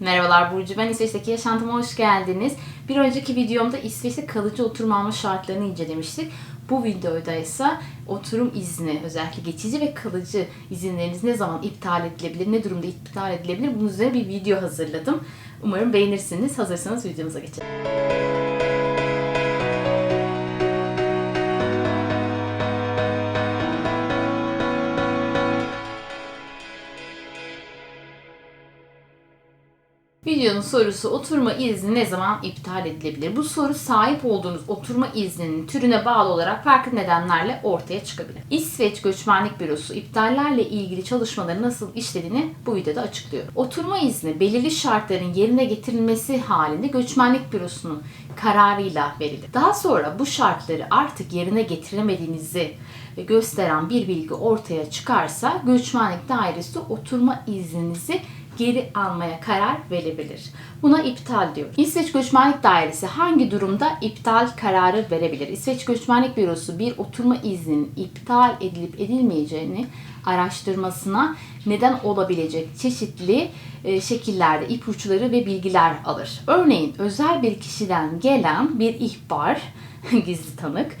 Merhabalar Burcu, ben İsveç'teki yaşantıma hoş geldiniz. Bir önceki videomda İsveç'te kalıcı oturma alma şartlarını incelemiştik. Bu videoda ise oturum izni, özellikle geçici ve kalıcı izinleriniz ne zaman iptal edilebilir, ne durumda iptal edilebilir bunun üzerine bir video hazırladım. Umarım beğenirsiniz. Hazırsanız videomuza geçelim. Videonun sorusu oturma izni ne zaman iptal edilebilir? Bu soru sahip olduğunuz oturma izninin türüne bağlı olarak farklı nedenlerle ortaya çıkabilir. İsveç Göçmenlik Bürosu iptallerle ilgili çalışmaları nasıl işlediğini bu videoda açıklıyor. Oturma izni belirli şartların yerine getirilmesi halinde Göçmenlik Bürosu'nun kararıyla verilir. Daha sonra bu şartları artık yerine getiremediğinizi gösteren bir bilgi ortaya çıkarsa Göçmenlik Dairesi oturma izninizi geri almaya karar verebilir. Buna iptal diyor. İsveç Göçmenlik Dairesi hangi durumda iptal kararı verebilir? İsveç Göçmenlik Bürosu bir oturma izninin iptal edilip edilmeyeceğini araştırmasına neden olabilecek çeşitli e, şekillerde ipuçları ve bilgiler alır. Örneğin özel bir kişiden gelen bir ihbar, gizli tanık,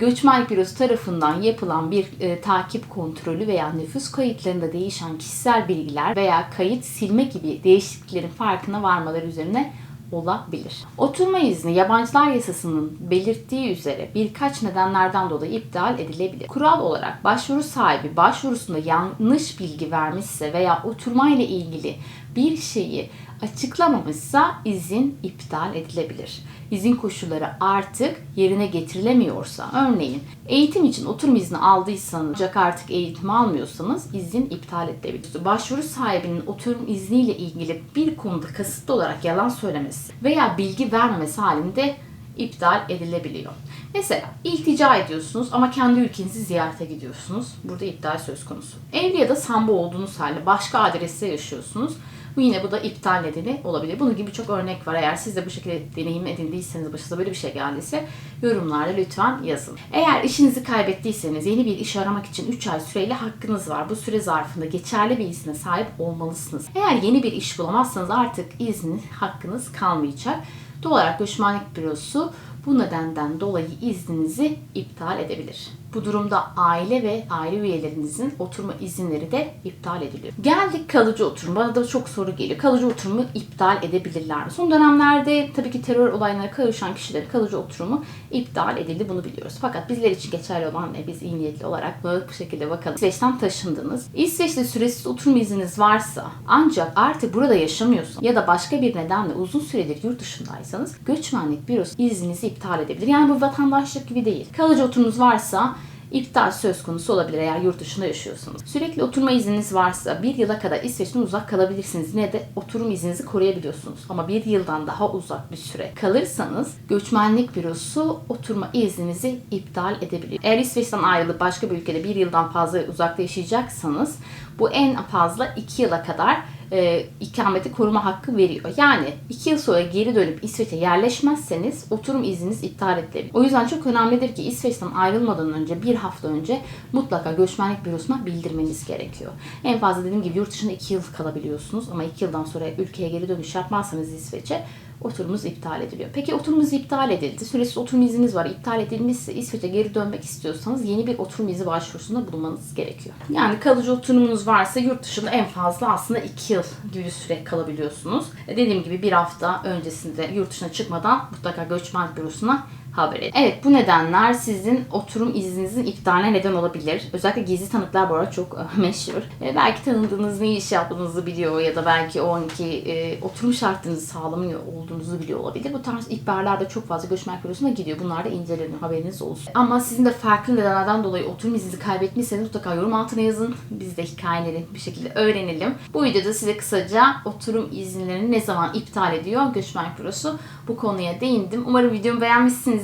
Göçmenlik Bürosu tarafından yapılan bir e, takip kontrolü veya nüfus kayıtlarında değişen kişisel bilgiler veya kayıt silme gibi değişikliklerin farkına varmaları üzerine olabilir. Oturma izni yabancılar yasasının belirttiği üzere birkaç nedenlerden dolayı iptal edilebilir. Kural olarak başvuru sahibi başvurusunda yanlış bilgi vermişse veya oturma ile ilgili bir şeyi açıklamamışsa izin iptal edilebilir. İzin koşulları artık yerine getirilemiyorsa, örneğin eğitim için oturum izni aldıysanız ancak artık eğitim almıyorsanız izin iptal edilebilir. Başvuru sahibinin oturum izniyle ilgili bir konuda kasıtlı olarak yalan söylemesi veya bilgi vermemesi halinde iptal edilebiliyor. Mesela iltica ediyorsunuz ama kendi ülkenizi ziyarete gidiyorsunuz. Burada iptal söz konusu. Evli ya da sambo olduğunuz halde başka adreste yaşıyorsunuz. Bu yine bu da iptal nedeni olabilir. Bunun gibi çok örnek var. Eğer siz de bu şekilde deneyim edindiyseniz, başınıza böyle bir şey geldiyse yorumlarda lütfen yazın. Eğer işinizi kaybettiyseniz yeni bir iş aramak için 3 ay süreyle hakkınız var. Bu süre zarfında geçerli bir izne sahip olmalısınız. Eğer yeni bir iş bulamazsanız artık izni hakkınız kalmayacak. Doğal olarak göçmenlik bürosu bu nedenden dolayı izninizi iptal edebilir. Bu durumda aile ve aile üyelerinizin oturma izinleri de iptal ediliyor. Geldik kalıcı oturum. Bana da çok soru geliyor. Kalıcı oturumu iptal edebilirler mi? Son dönemlerde tabii ki terör olaylarına karışan kişilerin kalıcı oturumu iptal edildi. Bunu biliyoruz. Fakat bizler için geçerli olan ne? Biz iyi niyetli olarak böyle bu şekilde bakalım. İsveç'ten taşındınız. İsveç'te süresiz oturum izniniz varsa ancak artık burada yaşamıyorsanız ya da başka bir nedenle uzun süredir yurt dışındaysanız göçmenlik bürosu izninizi iptal edebilir. Yani bu vatandaşlık gibi değil. Kalıcı oturumunuz varsa iptal söz konusu olabilir eğer yurt dışında yaşıyorsanız. Sürekli oturma izniniz varsa bir yıla kadar İsveç'ten uzak kalabilirsiniz. Yine de oturum izninizi koruyabiliyorsunuz. Ama bir yıldan daha uzak bir süre kalırsanız göçmenlik bürosu oturma izninizi iptal edebilir. Eğer İsveç'ten ayrılıp başka bir ülkede bir yıldan fazla uzakta yaşayacaksanız bu en fazla iki yıla kadar e, ikameti koruma hakkı veriyor. Yani iki yıl sonra geri dönüp İsveç'e yerleşmezseniz oturum izniniz iptal edilebilir. O yüzden çok önemlidir ki İsveç'ten ayrılmadan önce bir hafta önce mutlaka göçmenlik bürosuna bildirmeniz gerekiyor. En fazla dediğim gibi yurt dışında iki yıl kalabiliyorsunuz ama iki yıldan sonra ülkeye geri dönüş yapmazsanız İsveç'e oturumunuz iptal ediliyor. Peki oturumunuz iptal edildi. Süresiz oturum izniniz var. İptal edilmişse İsveç'e geri dönmek istiyorsanız yeni bir oturum izni başvurusunda bulunmanız gerekiyor. Yani kalıcı oturumunuz varsa yurt dışında en fazla aslında 2 yıl gibi bir süre kalabiliyorsunuz. Dediğim gibi bir hafta öncesinde yurt dışına çıkmadan mutlaka göçmen bürosuna haber edin. Evet bu nedenler sizin oturum izninizin iptaline neden olabilir. Özellikle gizli tanıklar bu arada çok e, meşhur. E, belki tanıdığınız ne iş yaptığınızı biliyor ya da belki o anki e, oturum şartlarınızı sağlamıyor olduğunuzu biliyor olabilir. Bu tarz ihbarlar da çok fazla göçmen bürosuna gidiyor. Bunlar da inceleniyor haberiniz olsun. Ama sizin de farklı nedenlerden dolayı oturum izninizi kaybetmişseniz mutlaka yorum altına yazın. Biz de hikayeleri bir şekilde öğrenelim. Bu videoda size kısaca oturum izinlerini ne zaman iptal ediyor göçmen bürosu bu konuya değindim. Umarım videomu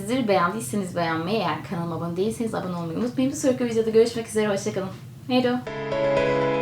beğenmişsinizdir. Beğendiyseniz beğenmeyi, eğer kanalıma abone değilseniz abone olmayı unutmayın. Bir sonraki videoda görüşmek üzere. Hoşçakalın. Merhaba.